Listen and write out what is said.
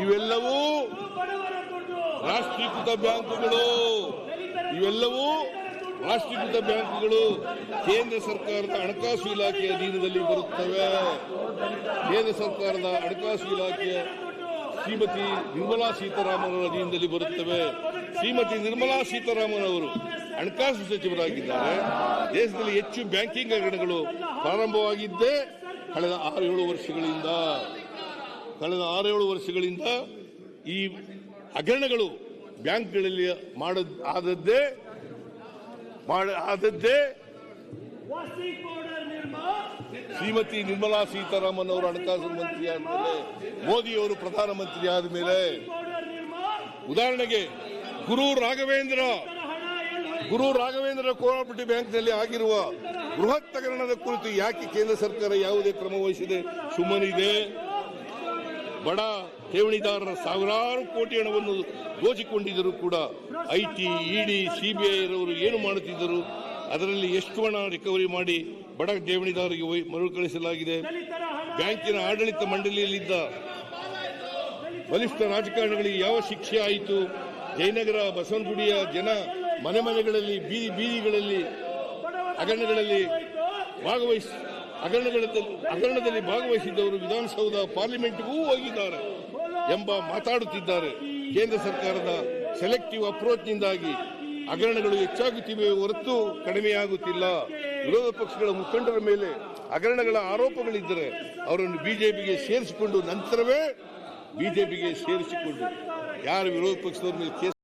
ಇವೆಲ್ಲವೂ ರಾಷ್ಟ್ರೀಕೃತ ಬ್ಯಾಂಕುಗಳು. ಇವೆಲ್ಲವೂ ರಾಷ್ಟ್ರೀಕೃತ ಬ್ಯಾಂಕುಗಳು ಕೇಂದ್ರ ಸರ್ಕಾರದ ಹಣಕಾಸು ಇಲಾಖೆಯ ಅಧೀನದಲ್ಲಿ ಬರುತ್ತವೆ. ಕೇಂದ್ರ ಸರ್ಕಾರದ ಹಣಕಾಸು ಇಲಾಖೆಯ ಶ್ರೀಮತಿ ನಿರ್ಮಲಾ ಸೀತಾರಾಮನ್ ಅವರ ಅಧೀನದಲ್ಲಿ ಬರುತ್ತವೆ. ಶ್ರೀಮತಿ ನಿರ್ಮಲಾ ಸೀತಾರಾಮನ್ ಅವರು ಹಣಕಾಸು ಸಚಿವರಾಗಿದ್ದಾರೆ. ದೇಶದಲ್ಲಿ ಹೆಚ್ಚು ಬ್ಯಾಂಕಿಂಗ್ ಹಗರಣಗಳು ಪ್ರಾರಂಭವಾಗಿದ್ದೇ ಕಳೆದ ಆರು ಏಳು ವರ್ಷಗಳಿಂದ. ಕಳೆದ ಆರೇಳು ವರ್ಷಗಳಿಂದ ಈ ಹಗರಣಗಳು ಬ್ಯಾಂಕ್ಗಳಲ್ಲಿ ಮಾಡ ಆದದ್ದೇ ಆದದ್ದೇ ಶ್ರೀಮತಿ ನಿರ್ಮಲಾ ಸೀತಾರಾಮನ್ ಅವರು ಹಣಕಾಸು ಮಂತ್ರಿ ಆದಮೇಲೆ ಮೋದಿ ಅವರು ಪ್ರಧಾನಮಂತ್ರಿ ಆದ ಮೇಲೆ. ಉದಾಹರಣೆಗೆ ಗುರು ರಾಘವೇಂದ್ರ ಗುರು ರಾಘವೇಂದ್ರ ಕೋಆಪರೇಟಿವ್ ಬ್ಯಾಂಕ್ನಲ್ಲಿ ಆಗಿರುವ ಬೃಹತ್ ಹಗರಣದ ಕುರಿತು ಯಾಕೆ ಕೇಂದ್ರ ಸರ್ಕಾರ ಯಾವುದೇ ಕ್ರಮ ವಹಿಸಿದೆ? ಸುಮ್ಮನಿದೆ. ಬಡ ಠೇವಣಿದಾರರ ಸಾವಿರಾರು ಕೋಟಿ ಹಣವನ್ನು ದೋಚಿಕೊಂಡಿದ್ದರೂ ಕೂಡ ಐಟಿ, ಇಡಿ, ಸಿಬಿಐ ರವರು ಏನು ಮಾಡುತ್ತಿದ್ದರು? ಅದರಲ್ಲಿ ಎಷ್ಟು ಹಣ ರಿಕವರಿ ಮಾಡಿ ಬಡ ಠೇವಣಿದಾರರಿಗೆ ಮರುಕಳಿಸಲಾಗಿದೆ? ಬ್ಯಾಂಕಿನ ಆಡಳಿತ ಮಂಡಳಿಯಲ್ಲಿದ್ದ ಬಲಿಷ್ಠ ರಾಜಕಾರಣಿಗಳಿಗೆ ಯಾವ ಶಿಕ್ಷೆ ಆಯಿತು? ಜಯನಗರ, ಬಸವನಗುಡಿಯ ಜನ ಮನೆ ಮನೆಗಳಲ್ಲಿ ಬೀದಿ ಬೀದಿಗಳಲ್ಲಿ ಹಗರಣಗಳಲ್ಲಿ ಭಾಗವಹಿಸಿ ಹಗರಣಗಳಲ್ಲಿ ಹಗರಣದಲ್ಲಿ ಭಾಗವಹಿಸಿದ್ದವರು ವಿಧಾನಸೌಧ ಪಾರ್ಲಿಮೆಂಟ್ಗೂ ಹೋಗಿದ್ದಾರೆ ಎಂಬ ಮಾತಾಡುತ್ತಿದ್ದಾರೆ. ಕೇಂದ್ರ ಸರ್ಕಾರದ ಸೆಲೆಕ್ಟಿವ್ ಅಪ್ರೋಚ್ನಿಂದಾಗಿ ಹಗರಣಗಳು ಹೆಚ್ಚಾಗುತ್ತಿವೆ ಹೊರತು ಕಡಿಮೆಯಾಗುತ್ತಿಲ್ಲ. ವಿರೋಧ ಪಕ್ಷಗಳ ಮುಖಂಡರ ಮೇಲೆ ಹಗರಣಗಳ ಆರೋಪಗಳಿದ್ದರೆ ಅವರನ್ನು ಬಿಜೆಪಿಗೆ ಸೇರಿಸಿಕೊಂಡು ನಂತರವೇ ಬಿಜೆಪಿಗೆ ಸೇರಿಸಿಕೊಂಡು ಯಾರು ವಿರೋಧ ಪಕ್ಷದವರ ಮೇಲೆ